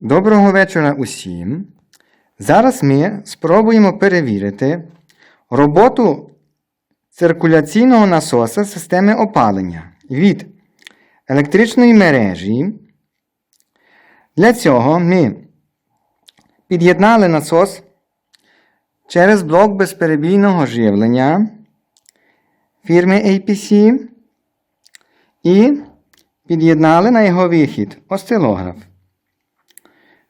Доброго вечора усім. Зараз ми спробуємо перевірити роботу циркуляційного насоса системи опалення від електричної мережі. Для цього ми під'єднали насос через блок безперебійного живлення фірми APC і під'єднали на його вихід осцилограф.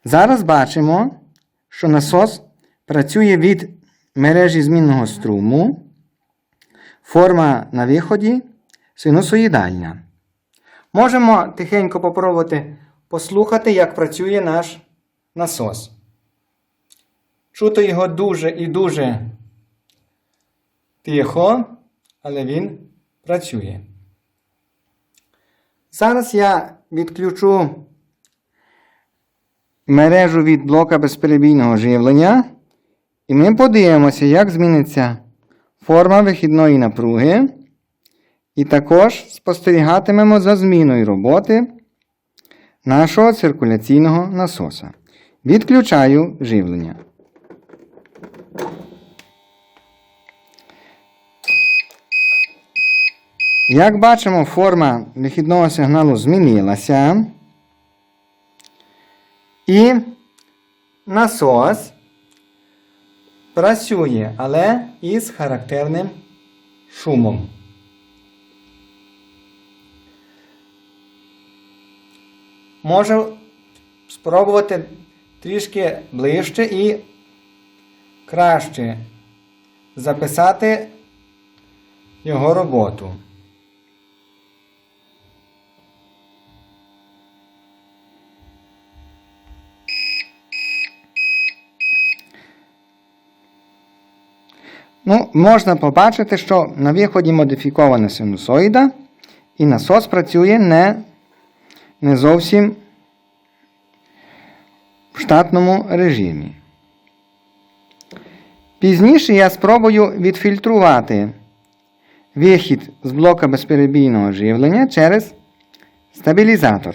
Зараз бачимо, що насос працює від мережі змінного струму. Форма на виході синусоїдальна. Можемо тихенько попробувати послухати, як працює наш насос. Чути його дуже і дуже тихо, але він працює. Зараз я відключу мережу від блока безперебійного живлення. І ми подивимося, як зміниться форма вихідної напруги. І також спостерігатимемо за зміною роботи нашого циркуляційного насоса. Відключаю живлення. Як бачимо, форма вихідного сигналу змінилася. І насос працює, але із характерним шумом. Можу спробувати трішки ближче і краще записати його роботу. Ну, можна побачити, що на виході модифікована синусоїда, і насос працює не, не зовсім в штатному режимі. Пізніше я спробую відфільтрувати вихід з блока безперебійного живлення через стабілізатор.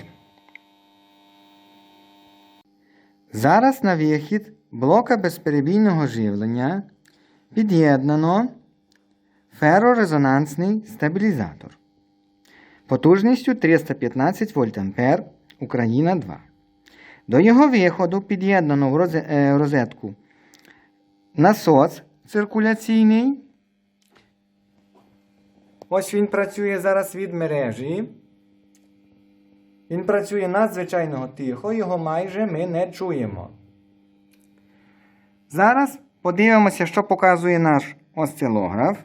Зараз на вихід блока безперебійного живлення під'єднано ферорезонансний стабілізатор потужністю 315 вольт Україна 2. До його виходу під'єднано в е, розетку насос циркуляційний. Ось він працює зараз від мережі. Він працює надзвичайно тихо, його майже ми не чуємо. Зараз подивимося, що показує наш осцилограф.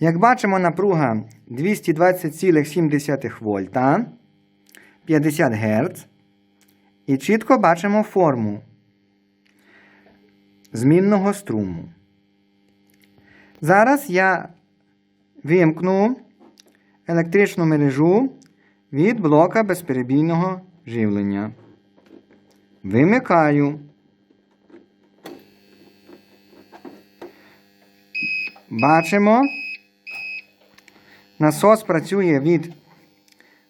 Як бачимо, напруга 220,7 вольта, 50 Гц. І чітко бачимо форму змінного струму. Зараз я вимкну електричну мережу від блока безперебійного живлення. Вимикаю. Бачимо. Насос працює від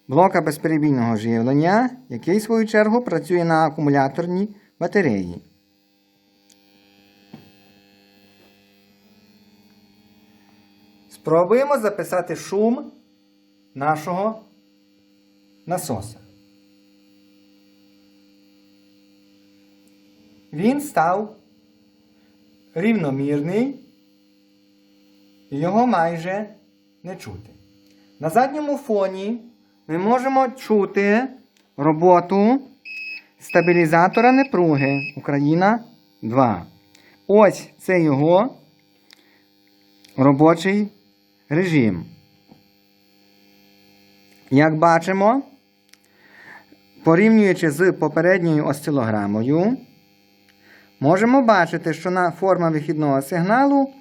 блока безперебійного живлення, який, в свою чергу, працює на акумуляторній батареї. Спробуємо записати шум нашого насоса. Він став рівномірний. Його майже не чути. На задньому фоні ми можемо чути роботу стабілізатора напруги Україна 2. Ось це його робочий режим. Як бачимо, порівнюючи з попередньою осцилограмою, можемо бачити, що на форма вихідного сигналу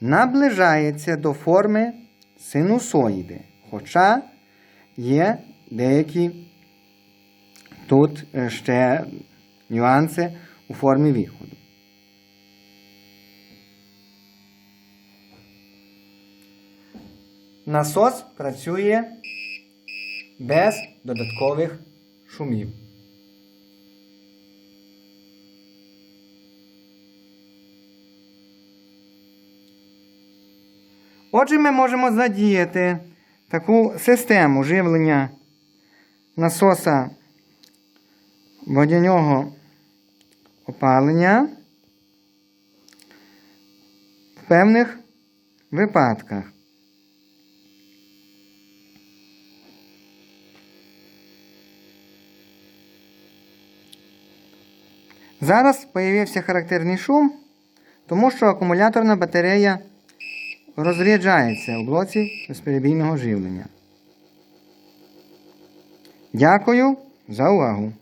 наближається до форми синусоїди. Хоча є деякі тут е, ще нюанси у формі виходу. Насос працює без додаткових шумів. Отже, ми можемо задіяти таку систему живлення насоса водяного опалення в певних випадках. Зараз появився характерний шум, тому що акумуляторна батарея розряджається у блоці безперебійного живлення. Дякую за увагу!